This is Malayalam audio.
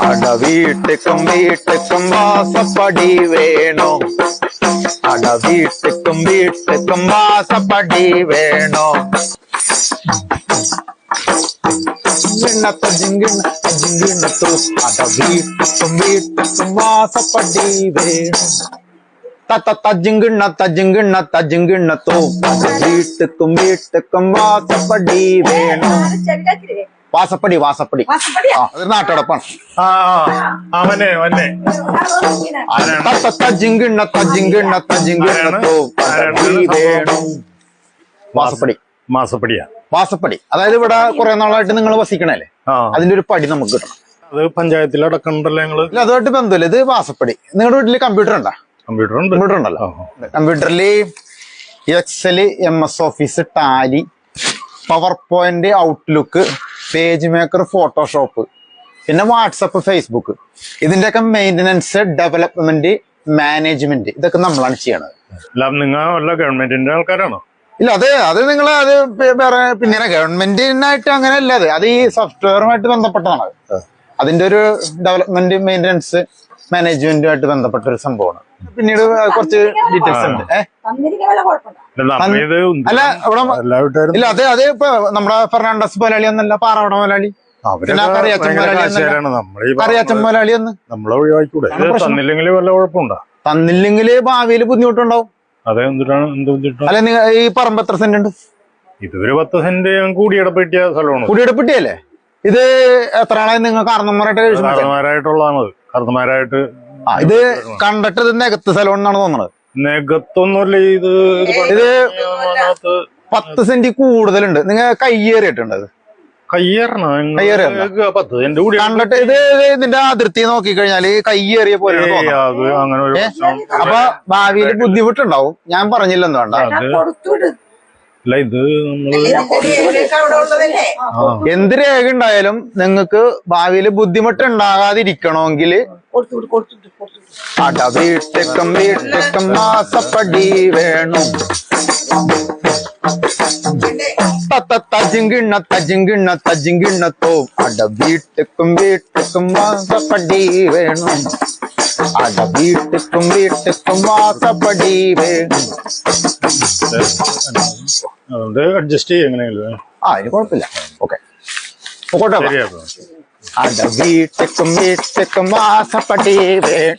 അട വീട്ടുക്കും വീട്ടുക്കും വാസപ്പടി വേണോ അട വീട്ടുക്കും വീട്ടുക്കും വാസപ്പടി വേണോ ജിങ്കിണ്ണത്ത ജിങ്കിണ്ണ ജിങ്കിണ്ണത്തു അട വീട്ടുക്കും വീട്ടുക്കും വാസപ്പടി വേണോ വാസപ്പടി വേണോ. വാസപ്പടി തജിങ്കിണ്ണ തജിങ്കിണ്ണ വേണം. വാസപ്പടി. മാസപ്പടിയാ വാസപ്പടി. അതായത് ഇവിടെ കുറെ നാളായിട്ട് നിങ്ങൾ വസിക്കണല്ലേ? അതിന്റെ ഒരു പടി നമുക്ക് കിട്ടണം. അത് പഞ്ചായത്തിലടക്കണ്ടല്ലോ ഞങ്ങൾ ഇല്ല അതുമായിട്ട് ബന്ധമില്ല. ഇത് വാസപ്പടി. നിങ്ങളുടെ വീട്ടിൽ കമ്പ്യൂട്ടർ ഉണ്ടോ കമ്പ്യൂട്ടർ ഉണ്ട് കമ്പ്യൂട്ടർ ഉണ്ടല്ലോ കമ്പ്യൂട്ടറിൽ Excel M S Office Tally PowerPoint Outlook PageMaker Photoshop പിന്നെ വാട്സപ്പ് ഫേസ്ബുക്ക് ഇതിന്റെയൊക്കെ മെയിന്റനൻസ് ഡെവലപ്മെന്റ് മാനേജ്മെന്റ് ഇതൊക്കെ നമ്മളാണ് ചെയ്യണത്. നിങ്ങൾ വല്ല ഗവൺമെന്റിന്റെ ആൾക്കാരാണോ? ഇല്ല അത് അത് നിങ്ങൾ അത് പിന്നെ ഗവൺമെന്റിനായിട്ട് അങ്ങനെ അല്ല അത്. അത് ഈ സോഫ്റ്റ്വെയറുമായിട്ട് ബന്ധപ്പെട്ടതാണ് അതിന്റെ ഒരു ഡെവലപ്മെന്റ് മെയിന്റനൻസ് മാനേജ്മെന്റുമായിട്ട് ബന്ധപ്പെട്ട ഒരു സംഭവമാണ്. പിന്നീട് കുറച്ച് ഡീറ്റെയിൽസ് ഉണ്ട്. അല്ല, ഇവിടെ ഇല്ല അതെ അതെ ഇപ്പൊ നമ്മുടെ ഫെർണാണ്ടസ് മലയാളി എന്നല്ല പാറവട മുതലാളി. തന്നില്ലെങ്കിൽ ഭാവിയിൽ കറിയാച്ചൻ മുതലാളി നമ്മളീ കറിയാച്ചൻ മുതലാളി എന്ന് നമ്മളെ ഒഴിവാക്കിക്കൂടെ ഇത് തന്നില്ലെങ്കിൽ വല്ല കുഴപ്പമുണ്ടോ? തന്നില്ലെങ്കിൽ ഭാവിയിൽ ബുദ്ധിമുട്ടുണ്ടാവും. അതെ അല്ല നിങ്ങൾ ഈ പറമ്പ് എത്ര സെന്റ് ഉണ്ട്? ഇതൊരു പത്ത് സെന്റ് കൂടിയിടപ്പെട്ടിയ സ്ഥലമാണ്. കൂടിയിടപ്പെട്ടിയല്ലേ ഇത് എത്ര ആളായി? നിങ്ങൾ കാരണന്മാരായിട്ട് കാരണന്മാരായിട്ടുള്ളതാണ് കാരണന്മാരായിട്ട് ഇത് കണ്ടിട്ട് ഇത് നികത്ത് സ്ഥലം എന്നാണ് തോന്നുന്നത് നികത്തൊന്നുമില്ല ഇത് ഇത് പത്ത് സെന്റ് കൂടുതലുണ്ട്. നിങ്ങൾ കയ്യേറിയിട്ടുണ്ട് അത് കണ്ടിട്ട് ഇത് ഇത് ഇതിന്റെ അതിർത്തി നോക്കി കഴിഞ്ഞാൽ കയ്യേറിയ പോലെ അപ്പൊ ഭാവിയിൽ ബുദ്ധിമുട്ടുണ്ടാവും. ഞാൻ പറഞ്ഞില്ലെന്ന് വേണ്ട. അല്ല ഇത് എന്ത് രേഖ ഉണ്ടായാലും നിങ്ങൾക്ക് ഭാവിയിൽ ബുദ്ധിമുട്ട് ഉണ്ടാകാതിരിക്കണമെങ്കിൽ അട വീട്ടക്കം വീട്ടക്കം മാസപ്പടി വേണം. തത്ത തജിങ്കിണ്ണ തജിങ്കിണ്ണ തജിങ്കിണ്ണത്തോ അട വീട്ടക്കും വീട്ടക്കും മാസപ്പടി വേണം. അട വീട്ടക്കും വീട്ടക്കും മാസപ്പടി വേണം. അഡ്ജസ്റ്റ് ചെയ്യും എങ്ങനെയെങ്കിലും. ആ അതിന് കുഴപ്പമില്ല. ഓക്കെ പോട്ടെ ശരിയാക്കും അട വീട്ടക്കും വീട്ടക്കും മാസപ്പടി വേണം